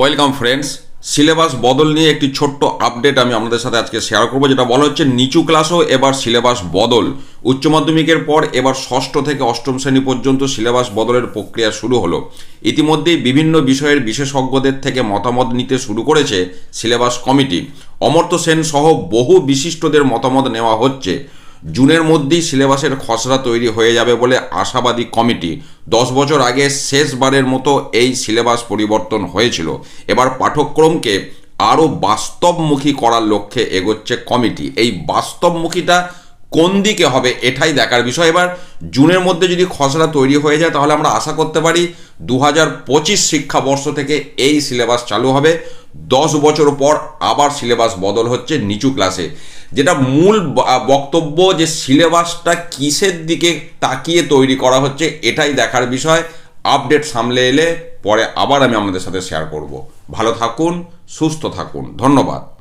Welcome friends syllabus বদল নিয়ে একটি ছোট্ট আপডেট আমি আপনাদের সাথে আজকে শেয়ার করব, যেটা বলা হচ্ছে নিচু ক্লাসও এবার সিলেবাস বদল। উচ্চ মাধ্যমিকের পর এবার ষষ্ঠ থেকে অষ্টম শ্রেণি পর্যন্ত সিলেবাস বদলের প্রক্রিয়া শুরু হলো। ইতিমধ্যেই বিভিন্ন বিষয়ের বিশেষজ্ঞদের থেকে মতামত নিতে শুরু করেছে সিলেবাস কমিটি অমর্ত্য সেন সহ বহু বিশিষ্টদের মতামত নেওয়া হচ্ছে। জুনের মধ্যেই সিলেবাসের খসড়া তৈরি হয়ে যাবে বলে আশাবাদী কমিটি। দশ বছর আগে শেষবারের মতো এই সিলেবাস পরিবর্তন হয়েছিল। এবার পাঠ্যক্রমকে আরও বাস্তবমুখী করার লক্ষ্যে এগোচ্ছে কমিটি। এই বাস্তবমুখীটা কোন দিকে হবে এটাই দেখার বিষয়। এবার জুনের মধ্যে যদি খসড়া তৈরি হয়ে যায় তাহলে আমরা আশা করতে পারি দু হাজার পঁচিশ শিক্ষাবর্ষ থেকে এই সিলেবাস চালু হবে। দশ বছর পর আবার সিলেবাস বদল হচ্ছে নিচু ক্লাসে। যেটা মূল বক্তব্য যে সিলেবাসটা কিসের দিকে তাকিয়ে তৈরি করা হচ্ছে, এটাই দেখার বিষয়। আপডেট সামলে এলে পরে আবার আমি আমাদের সাথে শেয়ার করব। ভালো থাকুন, সুস্থ থাকুন। ধন্যবাদ।